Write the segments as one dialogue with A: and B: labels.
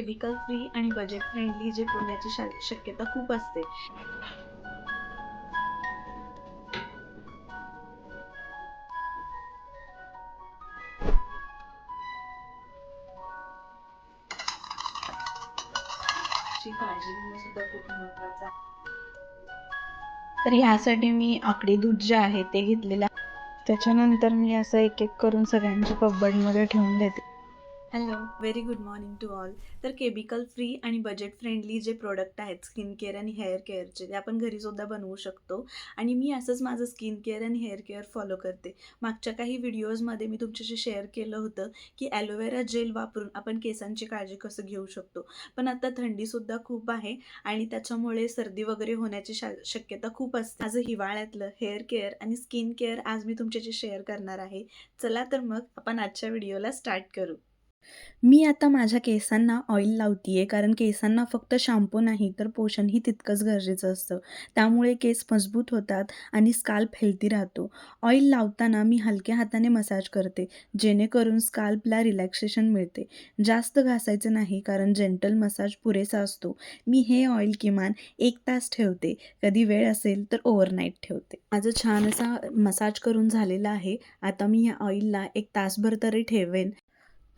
A: Chemical free आणि budget friendly जे होण्याची शा- शक्यता खूप असते. सुद्धा खूप महत्वाचं तर ह्यासाठी मी आकडी दूध जे आहे ते घेतलेलं. त्याच्यानंतर मी असं एक एक करून सगळ्यांच्या कपबर्डमध्ये ठेवून देते. Hello very good morning to all तर केमिकल फ्री आणि बजेट फ्रेंडली जे प्रोडक्ट आहेत स्किन केअर आणि हेअर केअरचे ते आपण घरीसुद्धा बनवू शकतो. आणि मी असंच माझं स्किन केअर आणि हेअर केअर फॉलो करते. मागच्या काही व्हिडिओजमध्ये मी तुमच्याशी शेअर केलं होतं की ॲलोवेरा जेल वापरून आपण केसांची काळजी कसं घेऊ शकतो. पण आता थंडीसुद्धा खूप आहे आणि त्याच्यामुळे सर्दी वगैरे होण्याची शा शक्यता खूप असते. माझं हिवाळ्यातलं हेअर केअर आणि स्किन केअर आज मी तुमच्याशी शेअर करणार आहे. चला तर मग आपण आजच्या व्हिडिओला स्टार्ट करू. मी आता माझ्या केसांना ऑइल लावते आहे कारण केसांना फक्त शॅम्पू नाही तर पोषणही तितकंच गरजेचं असतं. त्यामुळे केस मजबूत होतात आणि स्काल्प हेल्दी राहतो. ऑइल लावताना मी हलक्या हाताने मसाज करते जेणेकरून स्काल्पला रिलॅक्सेशन मिळते. जास्त घासायचं नाही कारण जेंटल मसाज पुरेसा असतो. मी हे ऑइल किमान एक तास ठेवते. कधी वेळ असेल तर ओव्हरनाईट ठेवते. माझं छान असा मसाज करून झालेला आहे. आता मी या ऑइलला एक तासभर तरी ठेवेन.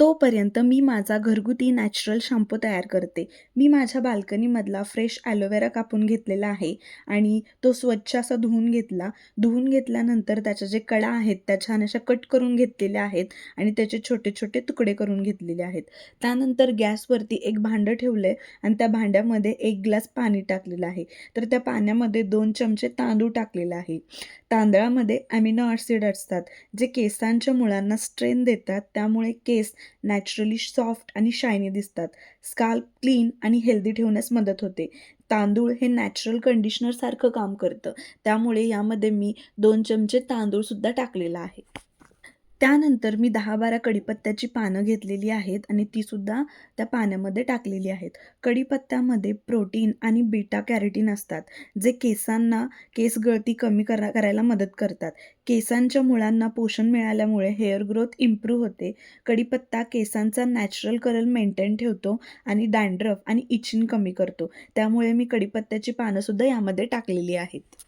A: तोपर्यंत मी माझा घरगुती नॅचरल शॅम्पू तयार करते. मी माझ्या बाल्कनीमधला फ्रेश ॲलोवेरा कापून घेतलेला आहे आणि तो स्वच्छ असा धुवून घेतला. धुवून घेतल्यानंतर त्याच्या जे कडा आहेत त्या छान अशा कट करून घेतलेल्या आहेत आणि त्याचे छोटे छोटे तुकडे करून घेतलेले आहेत. त्यानंतर गॅसवरती एक भांडं ठेवलं आहे आणि त्या भांड्यामध्ये एक ग्लास पाणी टाकलेलं आहे. तर त्या पाण्यामध्ये दोन चमचे तांदूळ टाकलेला आहे. तांदळामध्ये ॲमिनो ॲसिड असतात जे केसांच्या मुळांना स्ट्रेन देतात. त्यामुळे केस नॅचरली सॉफ्ट आणि शायनी दिसतात. स्काल्प क्लीन आणि हेल्दी ठेवण्यास मदत होते. तांदूळ हे नॅचरल कंडिशनरसारखं काम करतं. त्यामुळे यामध्ये मी दोन चमचे तांदूळसुद्धा टाकलेला आहे. त्यानंतर मी दहा बारा कडीपत्त्याची पानं घेतलेली आहेत आणि तीसुद्धा त्या पाण्यामध्ये टाकलेली आहेत. कडीपत्त्यामध्ये प्रोटीन आणि बीटा कॅरेटीन असतात जे केसांना केस गळती कमी करा करायला मदत करतात. केसांच्या मुळांना पोषण मिळाल्यामुळे हेअर ग्रोथ इम्प्रूव्ह होते. कडीपत्ता केसांचा नॅचरल कलर मेंटेन ठेवतो आणि डँड्रफ आणि इचिन कमी करतो. त्यामुळे मी कडीपत्त्याची पानंसुद्धा यामध्ये टाकलेली आहेत.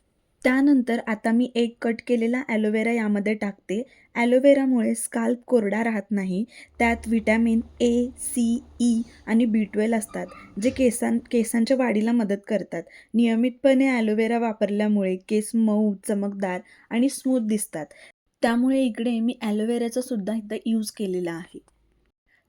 A: त्यानंतर आता मी एक कट केलेला ॲलोवेरा यामध्ये टाकते. ॲलोवेरामुळे स्काल्प कोरडा राहत नाही. त्यात विटॅमिन ए सी ई आणि बी ट्वेल्व असतात जे केसां केसांच्या वाढीला मदत करतात. नियमितपणे ॲलोवेरा वापरल्यामुळे केस मऊ चमकदार आणि स्मूथ दिसतात. त्यामुळे इकडे मी ॲलोवेराचा सुद्धा एकदा यूज केलेला आहे.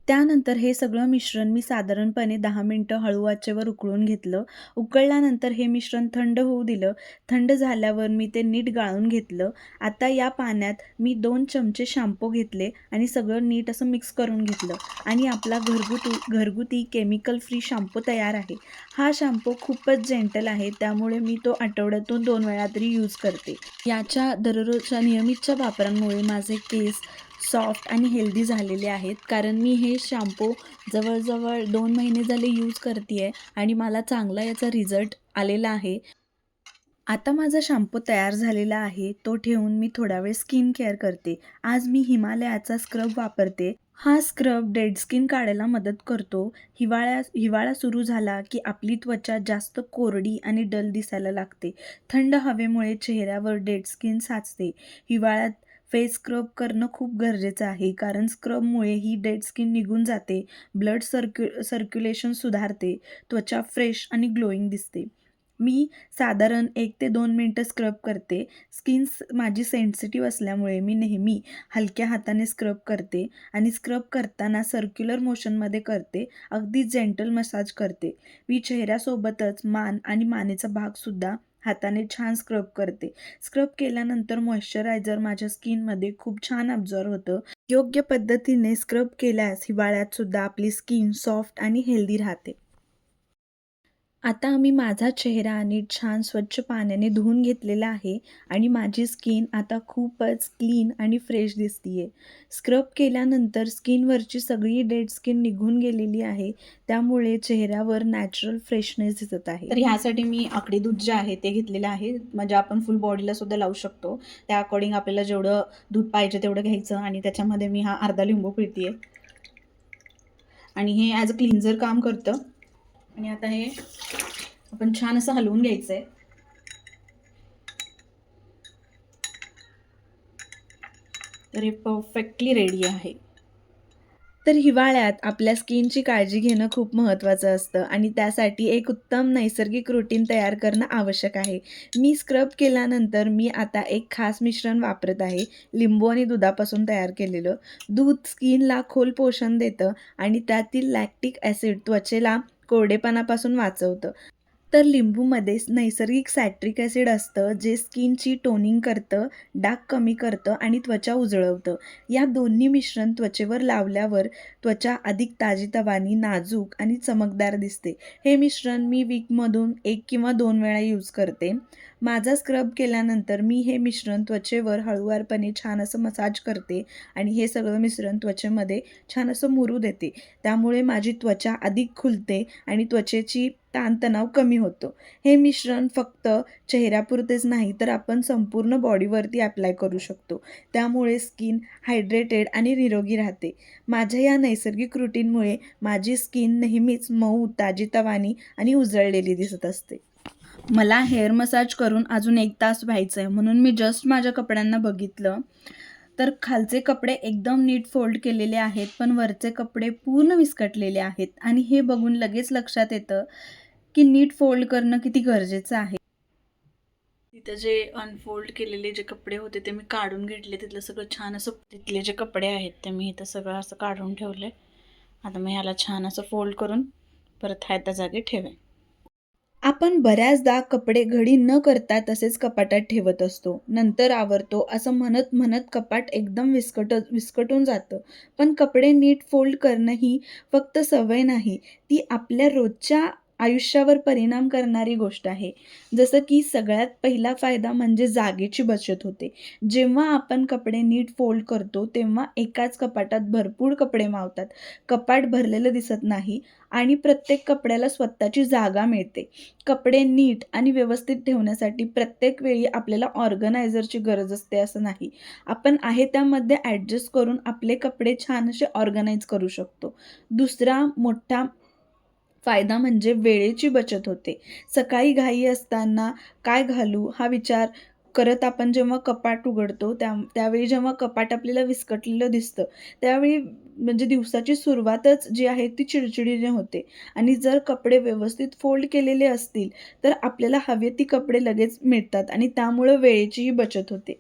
A: त्यानंतर हे सगळं मिश्रण मी साधारणपणे दहा मिनटं हळू आचेवर उकळून घेतलं. उकळल्यानंतर हे मिश्रण थंड होऊ दिलं. थंड झाल्यावर मी ते नीट गाळून घेतलं. आता या पाण्यात मी दोन चमचे शॅम्पू घेतले आणि सगळं नीट असं मिक्स करून घेतलं. आणि आपला घरगुती घरगुती केमिकल फ्री शॅम्पू तयार आहे. हा शॅम्पू खूपच जेंटल आहे त्यामुळे मी तो आठवड्यातून दोन वेळा तरी यूज करते. याच्या दररोजच्या नियमितच्या वापरांमुळे माझे केस सॉफ्ट आणि हेल्दी झालेले आहेत. कारण मी हे शॅम्पू जवळजवळ दोन महिने झाले यूज करते आहे आणि मला चांगला याचा रिझल्ट आलेला आहे. आता माझा शॅम्पू तयार झालेला आहे. तो ठेवून मी थोडा वेळ स्किन केअर करते. आज मी हिमालयाचा स्क्रब वापरते. हा स्क्रब डेड स्किन काढायला मदत करतो. हिवाळ्या हिवाळा सुरू झाला की आपली त्वचा जास्त कोरडी आणि डल दिसायला लागते. थंड हवेमुळे चेहऱ्यावर डेड स्किन साचते. हिवाळ्यात फेस स्क्रब करणं खूप गरजेचं आहे. कारण स्क्रबमुळे ही डेड स्किन निघून जाते ब्लड सर्क्यु सर्क्युलेशन सुधारते त्वचा फ्रेश आणि ग्लोईंग दिसते. मी साधारण एक ते दोन मिनटं स्क्रब करते. स्किन माझी सेन्सिटिव्ह असल्यामुळे मी नेहमी हलक्या हाताने स्क्रब करते आणि स्क्रब करताना सर्क्युलर मोशनमध्ये करते अगदी जेंटल मसाज करते. मी चेहऱ्यासोबतच मान आणि मानेचा भागसुद्धा हाताने छान स्क्रब करते. स्क्रब केल्यानंतर मॉइश्चरायझर माझ्या स्किनमध्ये खूप छान अब्झॉर्व होतं. योग्य पद्धतीने स्क्रब केल्यास हिवाळ्यात सुद्धा आपली स्किन सॉफ्ट आणि हेल्दी राहते. आता आम्ही माझा चेहरा नीट छान स्वच्छ पाण्याने धुवून घेतलेला आहे आणि माझी स्किन आता खूपच क्लीन आणि फ्रेश दिसते आहे स्क्रब केल्यानंतर स्किनवरची सगळी डेड स्किन निघून गेलेली आहे त्यामुळे चेहऱ्यावर नॅचरल फ्रेशनेस दिसत आहे. तर ह्यासाठी मी आकडे दूध जे आहे ते घेतलेलं आहे म्हणजे आपण फुल बॉडीला सुद्धा लावू शकतो. त्या अकॉर्डिंग आपल्याला जेवढं दूध पाहिजे तेवढं घ्यायचं आणि त्याच्यामध्ये मी हा अर्धा लिंबू पिळते आणि हे ॲज अ क्लिन्झर काम करतं. आणि आता हे आपण छान असं हलवून घ्यायचं आहे तर हे परफेक्टली रेडी आहे. तर हिवाळ्यात आपल्या स्किनची काळजी घेणं खूप महत्त्वाचं असतं आणि त्यासाठी एक उत्तम नैसर्गिक रुटीन तयार करणं आवश्यक आहे. मी स्क्रब केल्यानंतर मी आता एक खास मिश्रण वापरत आहे. लिंबू आणि दुधापासून तयार केलेलं. दूध स्किनला खोल पोषण देतं आणि त्यातील लॅक्टिक ॲसिड त्वचेला कोरडेपणापासून वाचवतं. तर लिंबूमध्ये नैसर्गिक सॅट्रिक ॲसिड असतं जे स्किनची टोनिंग करतं डाग कमी करतं आणि त्वचा उजळवतं. या दोन्ही मिश्रण त्वचेवर लावल्यावर त्वचा अधिक ताजीतवानी नाजूक आणि चमकदार दिसते. हे मिश्रण मी वीकमधून एक किंवा दोन वेळा यूज करते. माझा स्क्रब केल्यानंतर मी हे मिश्रण त्वचेवर हळुवारपणे छान असं मसाज करते आणि हे सगळं मिश्रण त्वचेमध्ये छान असं मुरू देते. त्यामुळे माझी त्वचा अधिक खुलते आणि त्वचेची ताणतणाव कमी होतो. हे मिश्रण फक्त चेहऱ्यापुरतेच नाही तर आपण संपूर्ण बॉडीवरती अप्लाय करू शकतो. त्यामुळे स्किन हायड्रेटेड आणि निरोगी राहते. माझ्या या नैसर्गिक रुटीनमुळे माझी स्किन नेहमीच मऊ ताजीतवानी आणि उजळलेली दिसत असते. मला हेअर मसाज करून अजून एक तास व्हायचं आहे म्हणून मी जस्ट माझ्या कपड्यांना बघितलं. तर खालचे कपडे एकदम नीट फोल्ड केलेले आहेत पण वरचे कपडे पूर्ण विस्कटलेले आहेत. आणि हे बघून लगेच लक्षात येतं की नीट फोल्ड करणं किती गरजेचं आहे. तिथं जे अनफोल्ड केलेले जे कपडे होते ते मी काढून घेतले. तिथलं सगळं छान असं तिथले जे कपडे आहेत ते मी इथं सगळं असं काढून ठेवले आता मी ह्याला छान असं फोल्ड करून परत ह्या त्या जागी ठेवेन. आपण बऱ्याचदा कपडे घडी न करता तसेच कपाटात ठेवत असतो. नंतर आवरतो असं म्हणत म्हणत कपाट एकदम विस्कट विस्कटून जातं. पण कपडे नीट फोल्ड करणं ही फक्त सवय नाही ती आपल्या रोजच्या आयुष्यावर परिणाम करणारी गोष्ट आहे. जसं की सगळ्यात पहिला फायदा म्हणजे जागेची बचत होते. जेव्हा आपण कपडे नीट फोल्ड करतो तेव्हा एकाच कपाटात भरपूर कपडे मावतात. कपाट भरलेलं दिसत नाही आणि प्रत्येक कपड्याला स्वतःची जागा मिळते. कपडे नीट आणि व्यवस्थित ठेवण्यासाठी प्रत्येक वेळी आपल्याला ऑर्गनायझरची गरज असते असं नाही. आपण आहे त्यामध्ये ॲडजस्ट करून आपले कपडे छान असे ऑर्गनाईज करू शकतो. दुसरा मोठा फायदा म्हणजे वेळेची बचत होते. सकाळी घाई असताना काय घालू हा विचार करत आपण जेव्हा कपाट उघडतो त्या त्यावेळी जेव्हा कपाट आपल्याला विस्कटलेलं दिसतं त्यावेळी म्हणजे दिवसाची सुरुवातच जी आहे ती चिडचिडीने होते. आणि जर कपडे व्यवस्थित फोल्ड केलेले असतील तर आपल्याला हवे ती कपडे लगेच मिळतात आणि त्यामुळं वेळेचीही बचत होते.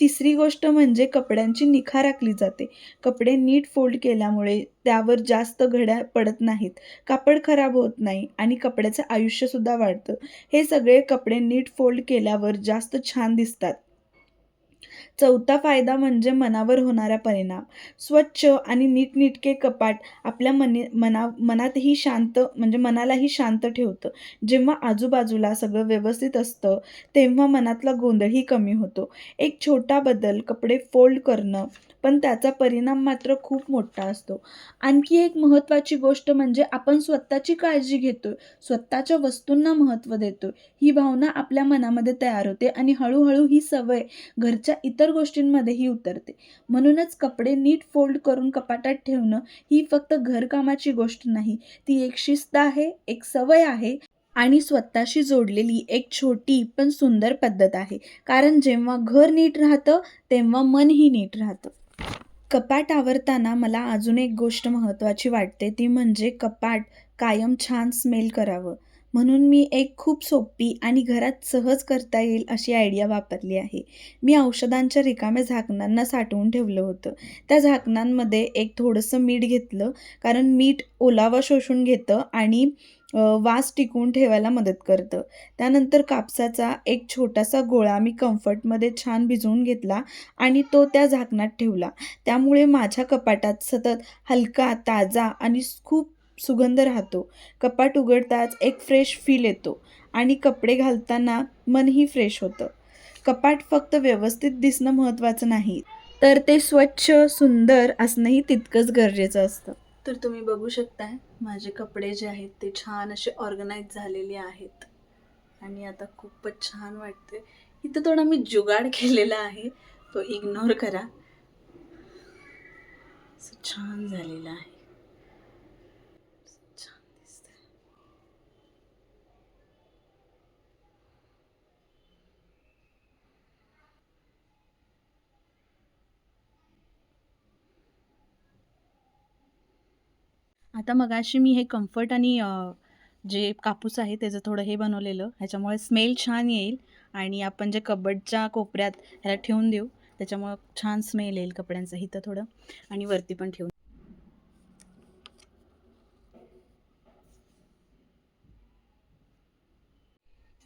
A: तिसरी गोष्ट म्हणजे कपड्यांची निखा राखली जाते. कपडे नीट फोल्ड केल्यामुळे त्यावर जास्त घड्या पडत नाहीत. कापड खराब होत नाही आणि कपड्याचं आयुष्यसुद्धा वाढतं. हे सगळे कपडे नीट फोल्ड केल्यावर जास्त छान दिसतात. चौथा फायदा म्हणजे मनावर होणारा परिणाम. स्वच्छ आणि नीटनीटके कपाट आपल्या मनी मना मनातही शांत म्हणजे मनालाही शांत ठेवतं. जेव्हा आजूबाजूला सगळं व्यवस्थित असतं तेव्हा मनातला गोंधळही कमी होतो. एक छोटा बदल कपडे फोल्ड करणं पण त्याचा परिणाम मात्र खूप मोठा असतो. आणखी एक महत्त्वाची गोष्ट म्हणजे आपण स्वतःची काळजी घेतो स्वतःच्या वस्तूंना महत्त्व देतो ही भावना आपल्या मनामध्ये तयार होते आणि हळूहळू ही सवय घरच्या इतर गोष्टींमध्येही उतरते. म्हणूनच कपडे नीट फोल्ड करून कपाटात ठेवणं ही फक्त घरकामाची गोष्ट नाही ती एक शिस्त आहे एक सवय आहे आणि स्वतःशी जोडलेली एक छोटी पण सुंदर पद्धत आहे. कारण जेव्हा घर नीट राहतं तेव्हा मनही नीट राहतं. कपाट आवरताना मला अजून एक गोष्ट महत्त्वाची वाटते ती म्हणजे कपाट कायम छान स्मेल करावं. म्हणून मी एक खूप सोपी आणि घरात सहज करता येईल अशी आयडिया वापरली आहे. मी औषधांच्या रिकाम्या झाकणांना साठवून ठेवलं होतं. त्या झाकणांमध्ये एक थोडंसं मीठ घेतलं कारण मीठ ओलावा शोषून घेतं आणि वास टिकवून ठेवायला मदत करतं. त्यानंतर कापसाचा एक छोटासा गोळा मी कम्फर्टमध्ये छान भिजवून घेतला आणि तो त्या झाकणात ठेवला. त्यामुळे माझ्या कपाटात सतत हलका ताजा आणि खूप सुगंध राहतो. कपाट उघडताच एक फ्रेश फील येतो आणि कपडे घालताना मनही फ्रेश होतं. कपाट फक्त व्यवस्थित दिसणं महत्त्वाचं नाही तर ते स्वच्छ सुंदर असणंही तितकंच गरजेचं असतं. तर तुम्ही बघू शकताय माझे कपडे जे आहेत ते छान असे ऑर्गनाईज झालेले आहेत. आणि आता खूपच छान वाटते इथं थोडा मी जुगाड केलेला आहे तो इग्नोर करा. छान झालेला आहे. आता मगाशी मी हे कम्फर्ट आणि जे कापूस आहे त्याचं थोडं हे बनवलेलं. ह्याच्यामुळे स्मेल छान येईल आणि आपण जे कबडच्या कोपऱ्यात ह्याला ठेवून देऊ त्याच्यामुळं छान स्मेल येईल कपड्यांचं. इथं थोडं आणि वरती पण ठेवून.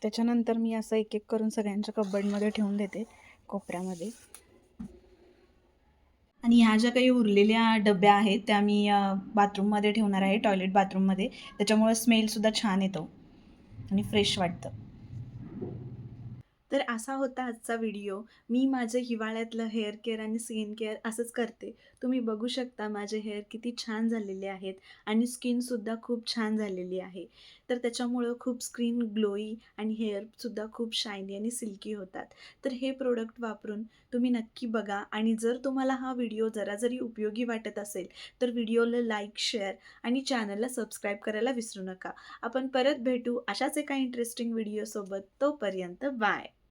A: त्याच्यानंतर मी असं एक एक करून सगळ्यांच्या कबडमध्ये ठेवून देते कोपऱ्यामध्ये. आणि ह्या ज्या काही उरलेल्या डब्या आहेत त्या मी बाथरूममध्ये ठेवणार आहे टॉयलेट बाथरूममध्ये. त्याच्यामुळं स्मेलसुद्धा छान येतो आणि फ्रेश वाटतं. तर असा होता आजचा व्हिडिओ. मी माझं हिवाळ्यातलं हेअर केअर आणि स्किन केअर असंच करते. तुम्ही बघू शकता माझे हेअर किती छान झालेले आहेत आणि स्किनसुद्धा खूप छान झालेली आहे. तर त्याच्यामुळं खूप स्किन ग्लोई आणि हेअरसुद्धा खूप शायनी आणि सिल्की होतात. तर हे प्रोडक्ट वापरून तुम्ही नक्की बघा आणि जर तुम्हाला हा व्हिडिओ जरा जरी उपयोगी वाटत असेल तर व्हिडिओला लाईक शेअर आणि चॅनलला सबस्क्राईब करायला विसरू नका. आपण परत भेटू अशाच एका इंटरेस्टिंग व्हिडिओसोबत. तोपर्यंत बाय.